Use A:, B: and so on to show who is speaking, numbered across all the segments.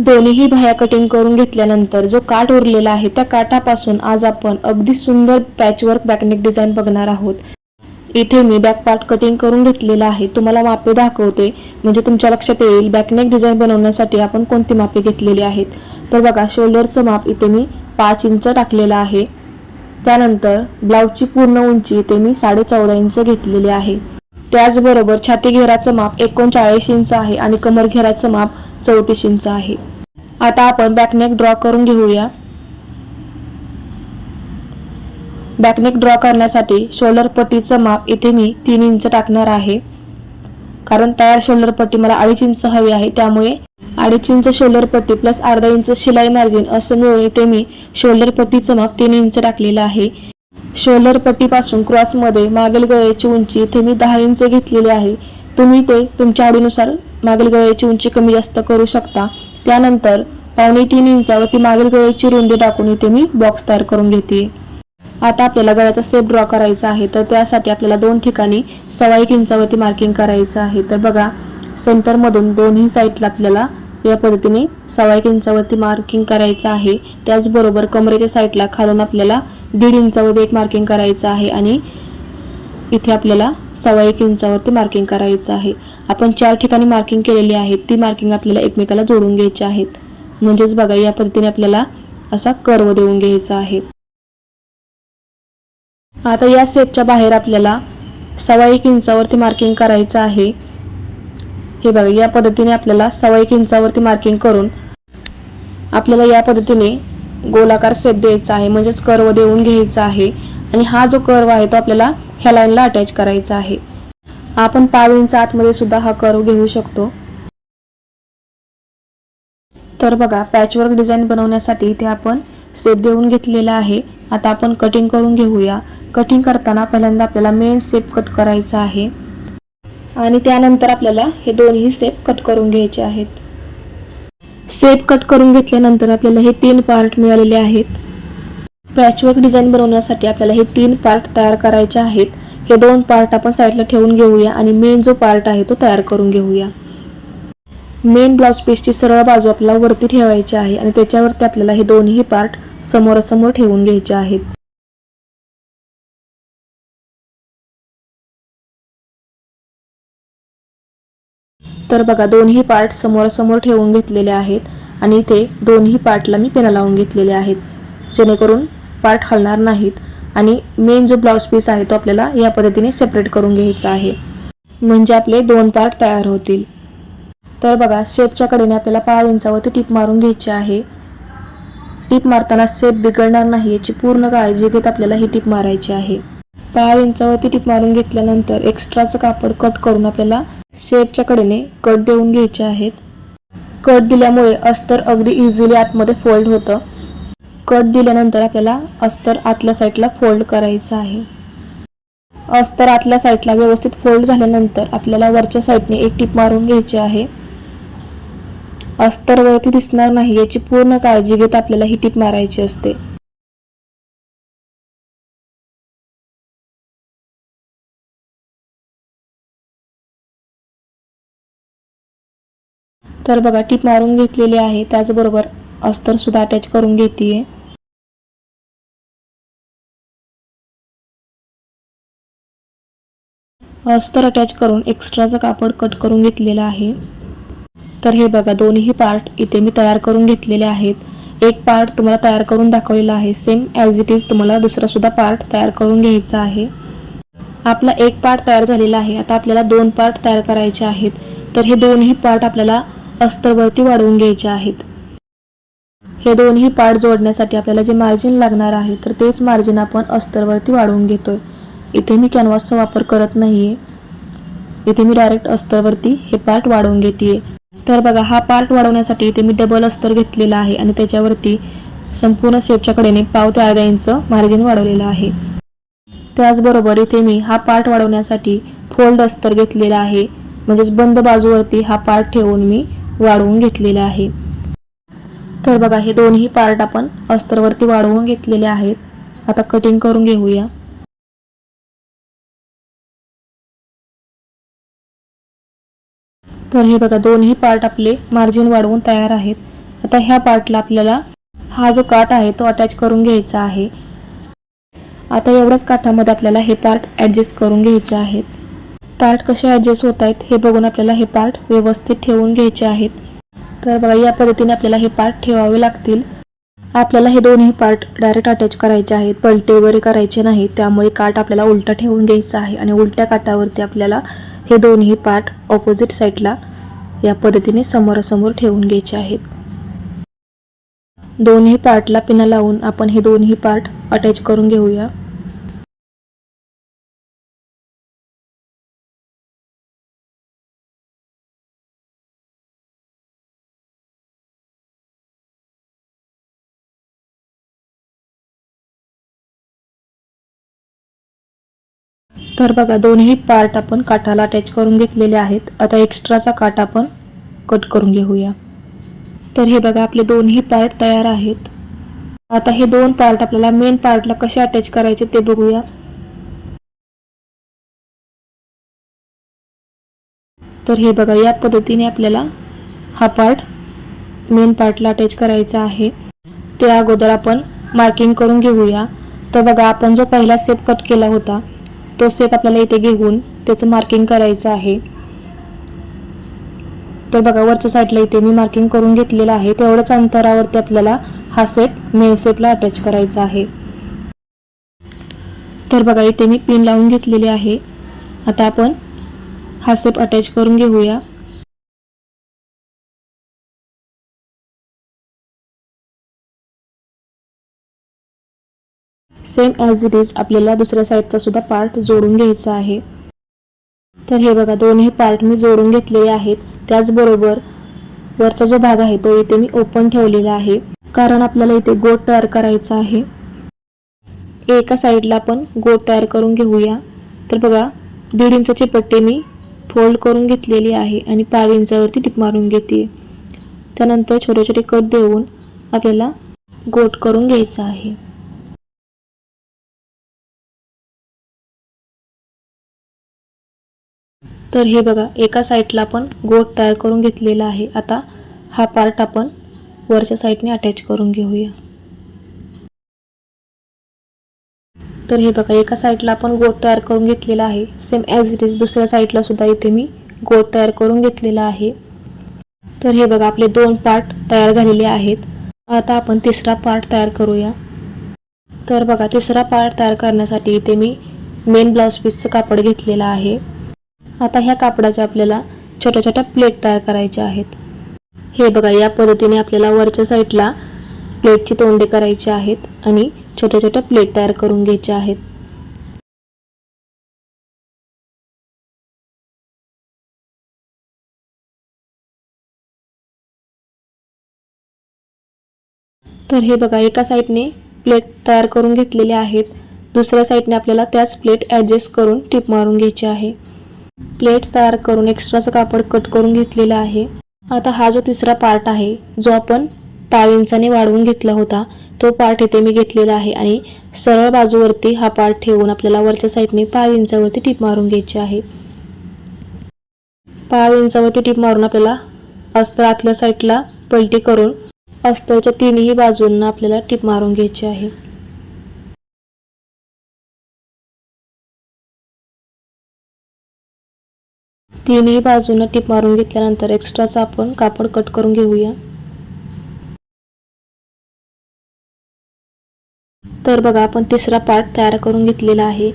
A: दोन्हीही भाया कटिंग करून घेतल्यानंतर जो काठ उरलेला आहे त्या काठापासून आज आपण अगदी सुंदर पॅचवर्क बॅकनेक डिझाईन बघणार आहोत. इथे मी बॅक पार्ट कटिंग करून घेतलेला आहे. तुम्हाला मापे दाखवते. म्हणजे तुमच्या लक्षात येईल बॅकनेक डिझाईन बनवण्यासाठी आपण कोणती मापे घेतलेली आहेत. तर बघा शोल्डरचं माप इथे मी पाच इंच टाकलेलं आहे. त्यानंतर ब्लाऊजची पूर्ण उंची इथे मी साडे चौदा इंच घेतलेली आहे. त्याचबरोबर छाती घेराचं माप एकोणचाळीस इंच आहे आणि कमर घेराचं माप चौतीस इंच आहे. आता आपण बॅकनेक ड्रॉ करून घेऊया. बॅकनेक ड्रॉ करण्यासाठी शोल्डर पट्टीचं माप इथे मी तीन इंच टाकणार आहे. कारण तयार शोल्डर पट्टी मला अडीच इंच हवी आहे त्यामुळे अडीच इंच शोल्डर पट्टी प्लस अर्धा इंच शिलाई मार्जिन असं मिळून इथे मी शोल्डर पट्टीचं माप तीन इंच टाकलेलं आहे. शोल्डर पट्टीपासून क्रॉसमध्ये मागील गळ्याची उंची इथे मी दहा इंच घेतलेली आहे. तुम्ही ते तुमच्या आवडीनुसार मागील गळ्याची उंची कमी जास्त करू शकता. त्यानंतर पावणे तीन इंचावरती मागील गळ्याची रुंदी टाकून इथे मी बॉक्स तयार करून घेते. आता आपल्याला गळ्याचा सेप ड्रॉ करायचा आहे तर त्यासाठी आपल्याला दोन ठिकाणी सव्वा एक इंचावरती मार्किंग करायचं आहे. तर बघा सेंटरमधून दोन्ही साईडला आपल्याला या पद्धतीने सव्वा एक इंचावरती मार्किंग करायचं आहे. त्याचबरोबर कमरेच्या साईडला खालून आपल्याला दीड इंचावरती एक मार्किंग करायचं आहे आणि इथे आपल्याला सव्वा एक इंचावरती मार्किंग करायचं आहे. आपण चार ठिकाणी मार्किंग केलेली आहे ती मार्किंग आपल्याला एकमेकाला जोडून घ्यायची आहेत. म्हणजेच बघा या पद्धतीने आपल्याला असा कर्व देऊन घ्यायचा आहे. आता या सेपच्या बाहेर आपल्याला सव्वा एक इंचावरती मार्किंग करायचं आहे. हे बघा या पद्धतीने आपल्याला सव्वा एक इंचावरती मार्किंग करून आपल्याला या पद्धतीने गोलाकार सेप द्यायचा आहे म्हणजेच कर्व देऊन घ्यायचा आहे. आणि हा जो कर्व आहे तो आपल्याला ह्या लाईनला अटॅच करायचा आहे. आपण पाव इंच आतमध्ये सुद्धा हा कर्व घेऊ शकतो. तर बघा पॅचवर्क डिझाईन बनवण्यासाठी इथे आपण सेप देऊन घेतलेला आहे. आता आपण कटिंग करून घेऊया. कटिंग करताना पहिल्यांदा आपल्याला मेन सेप कट करायचा आहे. आणि त्यानंतर आपल्याला हे दोन्ही सेप कट करून घ्यायचे आहेत. सेप कट करून घेतल्यानंतर आपल्याला हे तीन पार्ट मिळालेले आहेत. पॅचवर्क डिझाईन बनवण्यासाठी आपल्याला हे तीन पार्ट तयार करायचे आहेत. हे दोन पार्ट आपण साईडला ठेवून घेऊया आणि मेन जो पार्ट आहे तो तयार करून घेऊया. मेन ब्लाउज पीसची सरळ बाजू आपल्याला वरती ठेवायची आहे आणि त्याच्यावरती आपल्याला हे दोन्ही पार्ट समोरासमोर ठेवून घ्यायचे आहेत. तर बघा दोन्ही पार्ट समोरासमोर ठेवून घेतलेले आहेत आणि इथे दोन्ही पार्टला मी पेना लावून घेतलेले आहेत. जेणेकरून पार्ट हलणार नाहीत आणि मेन जो ब्लाउज पीस आहे तो आपल्याला या पद्धतीने सेपरेट करून घ्यायचा आहे. म्हणजे आपले दोन पार्ट तयार होतील. तर बघा सेपच्या कडेने आपल्याला पाव इंचावरती टीप मारून घ्यायची आहे. टीप मारताना सेप बिघडणार नाही याची पूर्ण काळजी घेत आपल्याला ही टीप मारायची आहे. पाव इंचावरती टीप मारून घेतल्यानंतर एक्स्ट्राचं कापड कट करून आपल्याला शेपच्या कडेने कट देऊन घ्यायचे आहेत. कट दिल्यामुळे अस्तर अगदी इझिली आतमध्ये फोल्ड होतं. कट दिल्यानंतर आपल्याला अस्तर आतल्या साईडला फोल्ड करायचं आहे. अस्तर आतल्या साईडला व्यवस्थित फोल्ड झाल्यानंतर आपल्याला वरच्या साईडने एक टीप मारून घ्यायची आहे. अस्तर वरती दिसणार नाही याची पूर्ण काळजी घेत आपल्याला ही टीप मारायची असते. तर बघा टीप मारून घेतलेली आहे. त्याचबरोबर अस्तर सुद्धा अटॅच करून घेते अस्तर अटॅच करून एक्स्ट्राचं कापड कट करून घेतलेलं आहे. तर हे बघा दोन्ही पार्ट इथे मी तयार करून घेतलेले आहेत. एक पार्ट तुम्हाला तयार करून दाखवलेला आहे. सेम ॲज इट इज तुम्हाला दुसरासुद्धा पार्ट तयार करून घ्यायचा आहे. आपला एक पार्ट तयार झालेला आहे. आता आपल्याला दोन पार्ट तयार करायचे आहेत. तर हे दोन्ही पार्ट आपल्याला अस्तरवरती वाढवून घ्यायचे आहेत. हे दोन्ही पार्ट जोडण्यासाठी आपल्याला जे मार्जिन लागणार आहे तर तेच मार्जिन आपण अस्तरवरती वाढवून घेतोय. इथे मी कॅनव्हासचा वापर करत नाहीये. इथे मी डायरेक्ट अस्तरवरती हे पार्ट वाढवून घेते तर बघा हा पार्ट वाढवण्यासाठी इथे मी डबल अस्तर घेतलेला आहे आणि त्याच्यावरती संपूर्ण सेपच्या कडेने पाव ते अर्धा इंच मार्जिन वाढवलेलं आहे. त्याचबरोबर इथे मी हा पार्ट वाढवण्यासाठी फोल्ड अस्तर घेतलेला आहे. म्हणजेच बंद बाजूवरती हा पार्ट ठेवून मी वाढवून घेतलेला आहे. तर बघा हे दोन्ही पार्ट आपण अस्तरवरती वाढवून घेतलेले आहेत. आता कटिंग करून घेऊया. तर हे बघा दोन्ही पार्ट आपले मार्जिन वाढवून तयार आहेत. आता ह्या पार्टला आपल्याला हा जो काठ आहे तो अटॅच करून घ्यायचा आहे. आता एवढ्याच काठामध्ये आपल्याला हे पार्ट ॲडजस्ट करून घ्यायचे आहेत. पार्ट कसे ॲडजस्ट होत आहेत हे बघून आपल्याला हे पार्ट व्यवस्थित ठेवून घ्यायचे आहेत. तर बघा या पद्धतीने आपल्याला हे पार्ट ठेवावे लागतील. आपल्याला हे दोन्ही पार्ट डायरेक्ट अटॅच करायचे आहेत. पलटे वगैरे करायचे नाही त्यामुळे काठ आपल्याला उलटा ठेवून घ्यायचा आहे आणि उलट्या काठावरती आपल्याला हे दोन्ही पार्ट ऑपोजिट साईडला या पद्धतीने समोरासमोर ठेवून घ्यायचे आहेत. दोन्ही पार्टला पिना लावून आपण हे दोन्ही पार्ट अटॅच करून घेऊया. तर बघा दोन्ही पार्ट आपण काठाला अटॅच करून घेतलेले आहेत. आता एक्स्ट्राचा काठ आपण कट करून घेऊया. तर हे बघा आपले दोन्ही पार्ट तयार आहेत. आता हे दोन पार्ट आपल्याला मेन पार्टला कसे अटॅच करायचे ते बघूया. तर हे बघा या पद्धतीने आपल्याला हा पार्ट मेन पार्टला अटॅच करायचा आहे. त्या अगोदर आपण मार्किंग करून घेऊया. तर बघा आपण जो पहिला सेप कट केला होता तो सेप आपल्याला इथे घेऊन त्याचं मार्किंग करायचं आहे. तर बघा वरच्या साईडला इथे मी मार्किंग करून घेतलेलं आहे. तेवढ्याच अंतरावरती आपल्याला हा सेप मेन सेपला अटॅच करायचा आहे. तर बघा इथे मी पिन लावून घेतलेली आहे. आता आपण हा सेप अटॅच करून घेऊया. सेम ॲज इट इज आपल्याला दुसऱ्या साईडचा सुद्धा पार्ट जोडून घ्यायचा आहे. तर हे बघा दोन्ही पार्ट मी जोडून घेतलेले आहेत. त्याचबरोबर वरचा जो भाग आहे तो इथे मी ओपन ठेवलेला आहे. कारण आपल्याला इथे गोट तयार करायचा आहे. एका साईडला आपण गोट तयार करून घेऊया. तर बघा दीड इंचाची पट्टी मी फोल्ड करून घेतलेली आहे आणि पाव इंचावरती टिप मारून घेते. त्यानंतर छोटे छोटे कट देऊन आपल्याला गोट करून घ्यायचं आहे. तर हे बघा एका साईडला आपण गोट तयार करून घेतलेला आहे. आता हा पार्ट आपण वरच्या साईडने अटॅच करून घेऊया. तर हे बघा एका साईडला आपण गोट तयार करून घेतलेला आहे. सेम ॲज इट इज दुसऱ्या साईडला सुद्धा इथे मी गोट तयार करून घेतलेला आहे. तर हे बघा आपले दोन पार्ट तयार झालेले आहेत. आता आपण तिसरा पार्ट तयार करूया. तर बघा तिसरा पार्ट तयार करण्यासाठी इथे मी मेन ब्लाऊज पीसचं कापड घेतलेलं आहे. आता ह्या कापडाच्या आपल्याला छोट्या छोट्या प्लेट तयार करायच्या आहेत. हे बघा या पद्धतीने आपल्याला वरच्या साईडला प्लेटची तोंडे करायची आहेत आणि छोट्या छोट्या प्लेट तयार करून घ्यायच्या आहेत. तर हे बघा एका साईडने प्लेट तयार करून घेतलेले आहेत. दुसऱ्या साईडने आपल्याला त्याच प्लेट ॲडजस्ट करून टिप मारून घ्यायची आहे. प्लेट्स तयार करून एक्स्ट्राचं कापड कट करून घेतलेलं आहे. आता हा जो तिसरा पार्ट आहे जो आपण पाव इंचाने वाढवून घेतला होता तो पार्ट इथे मी घेतलेला आहे आणि सरळ बाजूवरती हा पार्ट ठेवून आपल्याला वरच्या साईडने पाव इंचावरती टिप मारून घ्यायची आहे. पाव इंचावरती टिप मारून आपल्याला अस्तर आतल्या साईडला पलटी करून अस्तरच्या तीनही बाजूंना आपल्याला टिप मारून घ्यायची आहे. तिन्ही बाजूनं टिप मारून घेतल्यानंतर एक्स्ट्राचा आपण कापड कट करून घेऊया. तर बघा आपण तिसरा पार्ट तयार करून घेतलेला आहे.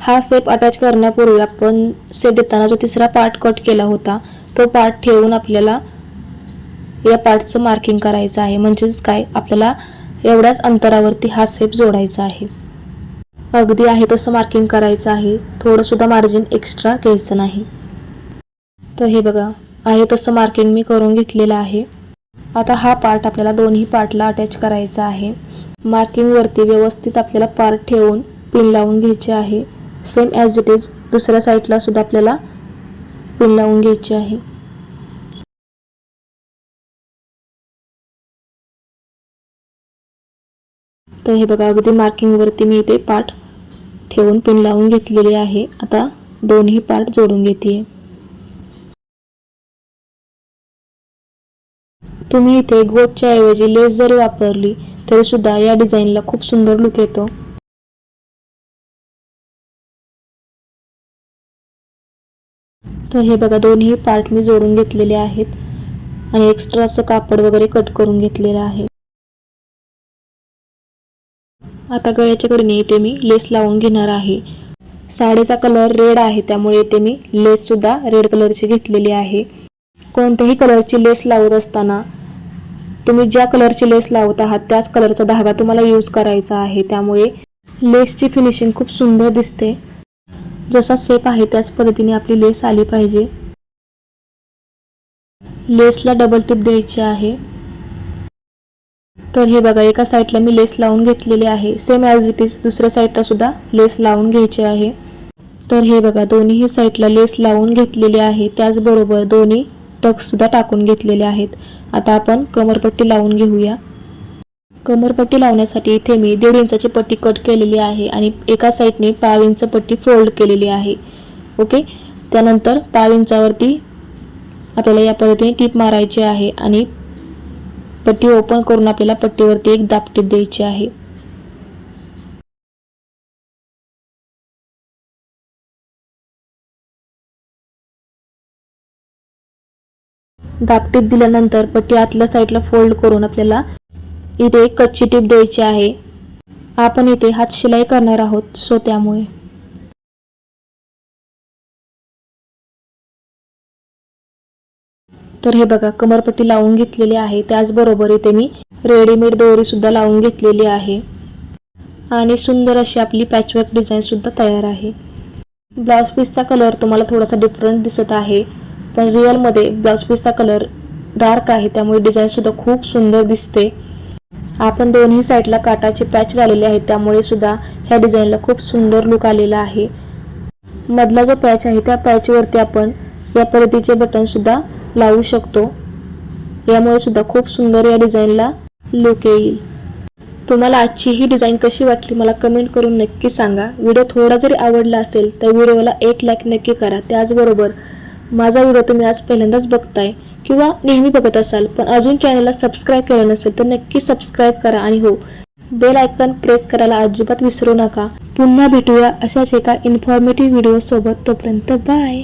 A: हा सेप अटॅच करण्यापूर्वी आपण सेप देताना जो तिसरा पार्ट कट केला होता तो पार्ट ठेवून आपल्याला या पार्टचं मार्किंग करायचं आहे. म्हणजेच काय? आपल्याला एवढ्याच अंतरावरती हा सेप जोडायचा आहे. अगदी आहे तसं मार्किंग करायचं आहे. थोडंसुद्धा मार्जिन एक्स्ट्रा घ्यायचं नाही. तर हे बघा आहे तसं मार्किंग मी करून घेतलेलं आहे. आता हा पार्ट आपल्याला दोन्ही पार्टला अटॅच करायचा आहे. मार्किंगवरती व्यवस्थित आपल्याला पार्ट ठेवून पिन लावून घ्यायचे आहे. सेम ॲज इट इज दुसऱ्या साईडला सुद्धा आपल्याला पिन लावून घ्यायची आहे. तर हे बघा अगदी मार्किंगवरती मी इथे पार्ट ठेवून पिन लावून घेतलेली आहे. आता दोन्ही पार्ट जोडून घेते तुम्ही इथे गोटच्या ऐवजी लेस जरी वापरली तरी सुद्धा या डिझाईनला खूप सुंदर लुक येतो. तर हे बघा दोन्ही पार्ट मी जोडून घेतलेले आहेत. आणि एक्स्ट्रा असं कापड वगैरे कट करून घेतलेलं आहे. आता गळ्याच्या कडे इथे मी लेस लावून घेणार आहे. साडीचा कलर रेड आहे त्यामुळे इथे मी लेस सुद्धा रेड कलरची घेतलेली आहे. कोणत्याही कलरची लेस लावत असताना तुम्ही ज्या कलरची लेस लावत आहात त्याच कलरचा धागा तुम्हाला यूज करायचा आहे. त्यामुळे लेसची फिनिशिंग खूप सुंदर दिसते. जसा सेप आहे त्याच पद्धतीने आपली लेस आली पाहिजे. लेसला डबल टिप द्यायची आहे. तर हे बघा एका साईडला मी लेस लावून घेतलेली आहे. सेम ॲज इट इज दुसऱ्या साईडला सुद्धा लेस लावून घ्यायची आहे. तर हे बघा दोन्हीही साईडला लेस लावून घेतलेली आहे. त्याचबरोबर दोन्ही टक्स सुद्धा टाकून घेतलेले आहेत. आता आपण कमरपट्टी लावून घेऊया. कमरपट्टी लावण्यासाठी इथे मी दीड इंचाची पट्टी कट केलेली आहे आणि एका साईडने पाव इंच पट्टी फोल्ड केलेली आहे. ओके? त्यानंतर पाव इंचावरती आपल्याला या पद्धतीने टीप मारायची आहे आणि पट्टी ओपन करून आपल्याला पट्टीवरती एक दापटीप द्यायची आहे. दापटीप दिल्यानंतर पट्टी आतल्या साईडला फोल्ड करून आपल्याला इथे कच्ची टीप द्यायची आहे. आपण इथे हात शिलाई करणार आहोत सो त्यामुळे. तर हे बघा कमरपट्टी लावून घेतलेली आहे. त्याचबरोबर इथे मी रेडीमेड दोरी सुद्धा लावून घेतलेली आहे. आणि सुंदर अशी आपली पॅचवर्क डिझाईन सुद्धा तयार आहे. ब्लाऊज पीसचा कलर तुम्हाला थोडासा डिफरंट दिसत आहे. पण रिअलमध्ये ब्लाऊज पीसचा कलर डार्क आहे त्यामुळे डिझाईन सुद्धा खूप सुंदर दिसते. आपण दोन्ही साईडला काटाचे पॅच लावलेले आहेत त्यामुळे सुद्धा ह्या डिझाईनला खूप सुंदर लुक आलेला आहे. मधला जो पॅच आहे त्या पॅचवरती आपण या पद्धतीचे बटन सुद्धा लावू शकतो. यामुळे सुद्धा खूप सुंदर या डिझाईनला लुक येईल. तुम्हाला आजची ही डिझाईन कशी वाटली मला कमेंट करून नक्की सांगा. व्हिडिओ थोडा जरी आवडला असेल तर व्हिडिओला एक लाईक नक्की करा. त्याचबरोबर माझा व्हिडिओ तुम्ही आज पहिल्यांदाच बघताय किंवा नेहमी बघत असाल पण अजून चॅनलला सबस्क्राईब केलं नसेल तर नक्की सबस्क्राईब करा आणि हो बेल आयकॉन प्रेस करायला अजिबात विसरू नका. पुन्हा भेटूया अशाच एका इन्फॉर्मेटिव्ह व्हिडिओसोबत तोपर्यंत बाय